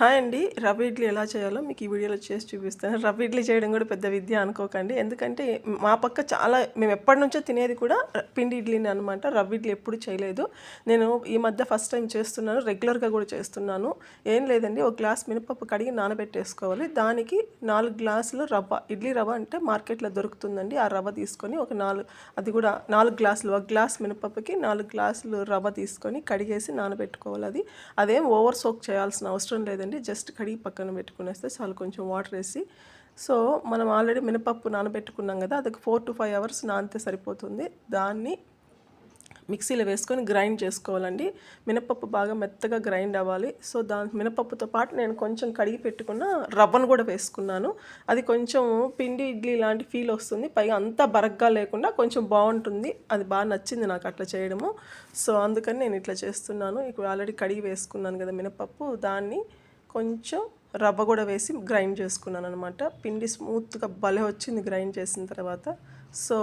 Hi అండి. రవ్వ ఇడ్లీ ఎలా చేయాలో మీకు ఈ వీడియోలో చేసి చూపిస్తాను. రవ్వ ఇడ్లీ చేయడం కూడా పెద్ద విద్య అనుకోకండి. ఎందుకంటే మా పక్క చాలా మేము ఎప్పటి నుంచో తినేది కూడా పిండి ఇడ్లీని అనమాట రవ్వ ఇడ్లీ ఎప్పుడు చేయలేదు. నేను ఈ మధ్య ఫస్ట్ టైం చేస్తున్నాను. రెగ్యులర్గా కూడా చేస్తున్నాను. ఏం లేదండి. ఒక గ్లాస్ మినపప్పు కడిగి నానబెట్టేసుకోవాలి. దానికి నాలుగు గ్లాసులు రవ్వ. ఇడ్లీ రవ్వ అంటే మార్కెట్లో దొరుకుతుందండి. ఆ రవ్వ తీసుకొని ఒక నాలుగు అది కూడా నాలుగు గ్లాసులు ఒక గ్లాస్ మినపప్పుకి నాలుగు గ్లాసులు రవ్వ తీసుకొని కడిగేసి నానబెట్టుకోవాలి. అది అదేం ఓవర్ సోక్ చేయాల్సిన అవసరం లేదండి. జస్ట్ కడిగి పక్కన పెట్టుకునేస్తే చాలు కొంచెం వాటర్ వేసి. సో మనం ఆల్రెడీ మినపప్పు నానబెట్టుకున్నాం కదా అది ఫోర్ టు ఫైవ్ అవర్స్ నానితే సరిపోతుంది. దాన్ని మిక్సీలో వేసుకొని గ్రైండ్ చేసుకోవాలండి. మినపప్పు బాగా మెత్తగా గ్రైండ్ అవ్వాలి. సో దాని మినపప్పుతో పాటు నేను కొంచెం కడిగి పెట్టుకున్న రవ్వను కూడా వేసుకున్నాను. అది కొంచెం పిండి ఇడ్లీ లాంటి ఫీల్ వస్తుంది. పైగా అంతా బరగ్గా లేకుండా కొంచెం బాగుంటుంది. అది బాగా నచ్చింది నాకు అట్లా చేయడము. సో అందుకని నేను ఇట్లా చేస్తున్నాను. ఇప్పుడు ఆల్రెడీ కడిగి వేసుకున్నాను కదా మినపప్పు. దాన్ని కొంచెం రవ్వ కూడా వేసి గ్రైండ్ చేసుకున్నాను అనమాట పిండి స్మూత్గా భలే వచ్చింది గ్రైండ్ చేసిన తర్వాత. సో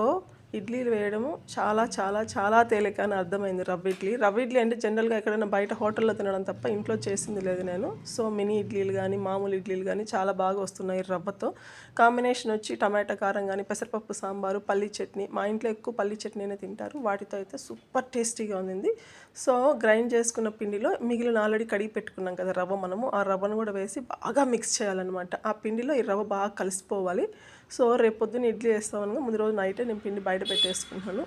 ఇడ్లీలు వేయడము చాలా చాలా చాలా తేలిక అని అర్థమైంది రవ్వ ఇడ్లీ. రవ్వ ఇడ్లీ అంటే జనరల్గా ఎక్కడైనా బయట హోటల్లో తినడం తప్ప ఇంట్లో చేసింది లేదు నేను. సో మినీ ఇడ్లీలు కానీ మామూలు ఇడ్లీలు కానీ చాలా బాగా వస్తున్నాయి రవ్వతో. కాంబినేషన్ వచ్చి టమాటా కారం కానీ పెసరపప్పు సాంబారు పల్లీ చట్నీ. మా ఇంట్లో ఎక్కువ పల్లీ చట్నీనే తింటారు. వాటితో అయితే సూపర్ టేస్టీగా ఉంది సో గ్రైండ్ చేసుకున్న పిండిలో మిగిలిన ఆల్రెడీ కడిగి పెట్టుకున్నాం కదా రవ్వ మనము. ఆ రవ్వను కూడా వేసి బాగా మిక్స్ చేయాలన్నమాట. ఆ పిండిలో ఈ రవ్వ బాగా కలిసిపోవాలి. సో రేపు పొద్దున్న ఇడ్లీ వేస్తామనగా ముందు రోజు నైటే నేను పిండి బయట పెట్టేసుకుంటాను.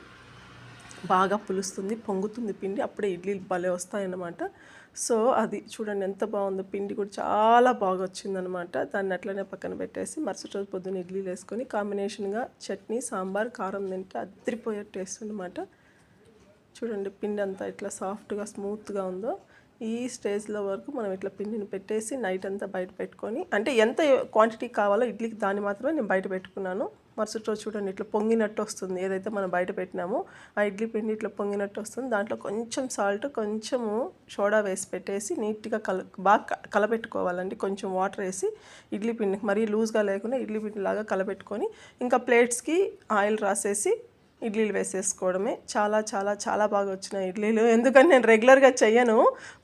బాగా పులుస్తుంది పొంగుతుంది పిండి అప్పుడే ఇడ్లీలు భలే వస్తాయన్నమాట. సో అది చూడండి ఎంత బాగుందో పిండి కూడా చాలా బాగా వచ్చిందనమాట దాన్ని అట్లనే పక్కన పెట్టేసి మరుసటి రోజు పొద్దున్న ఇడ్లీలు వేసుకొని కాంబినేషన్గా చట్నీ సాంబార్ కారం తింటే అద్దరిపోయే టేస్ట్ అనమాట చూడండి పిండి అంతా ఇట్లా సాఫ్ట్గా స్మూత్గా ఉందో. ఈ స్టేజ్లో వరకు మనం ఇట్లా పిండిని పెట్టేసి నైట్ అంతా బయట పెట్టుకొని అంటే ఎంత క్వాంటిటీ కావాలో ఇడ్లీకి దాన్ని మాత్రమే నేను బయట పెట్టుకున్నాను. మరుసటి రోజు చూడండి ఇట్లా పొంగినట్టు వస్తుంది. ఏదైతే మనం బయట పెట్టినామో ఆ ఇడ్లీ పిండి ఇట్లా పొంగినట్టు వస్తుంది. దాంట్లో కొంచెం సాల్ట్ కొంచెము సోడా వేసి పెట్టేసి నీట్గా కల బాగా కలపెట్టుకోవాలండి కొంచెం వాటర్ వేసి ఇడ్లీ పిండి మరీ లూజ్గా లేకుండా ఇడ్లీ పిండి లాగా కలపెట్టుకొని ఇంకా ప్లేట్స్కి ఆయిల్ రాసేసి ఇడ్లీలు వేసేసుకోవడమే. చాలా చాలా చాలా బాగా వచ్చినాయి ఇడ్లీలు. ఎందుకంటే నేను రెగ్యులర్గా చెయ్యను.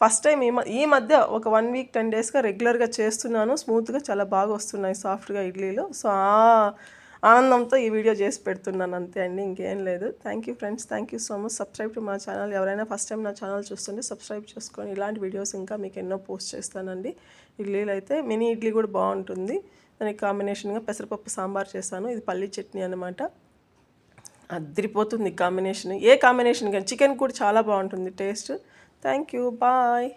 ఫస్ట్ టైం ఈ ఈ మధ్య ఒక వన్ వీక్ టెన్ డేస్గా రెగ్యులర్గా చేస్తున్నాను. స్మూత్గా చాలా బాగా వస్తున్నాయి సాఫ్ట్గా ఇడ్లీలు. సో ఆ ఆనందంతో ఈ వీడియో చేసి పెడుతున్నాను. అంతే అండి ఇంకేం లేదు. Thank you friends thank you so much. Subscribe to మా ఛానల్. ఎవరైనా ఫస్ట్ టైం నా ఛానల్ చూస్తుంటే సబ్స్క్రైబ్ చేసుకొని ఇలాంటి వీడియోస్ ఇంకా మీకు ఎన్నో పోస్ట్ చేస్తానండి. ఇడ్లీలు అయితే మినీ ఇడ్లీ కూడా బాగుంటుంది. దానికి కాంబినేషన్గా పెసరపప్పు సాంబార్ చేశాను. ఇది పల్లీ చట్నీ అనమాట అదిరిపోతుంది కాంబినేషన్. ఏ కాంబినేషన్ కానీ చికెన్ కూడా చాలా బాగుంటుంది టేస్ట్. Thank you. బాయ్.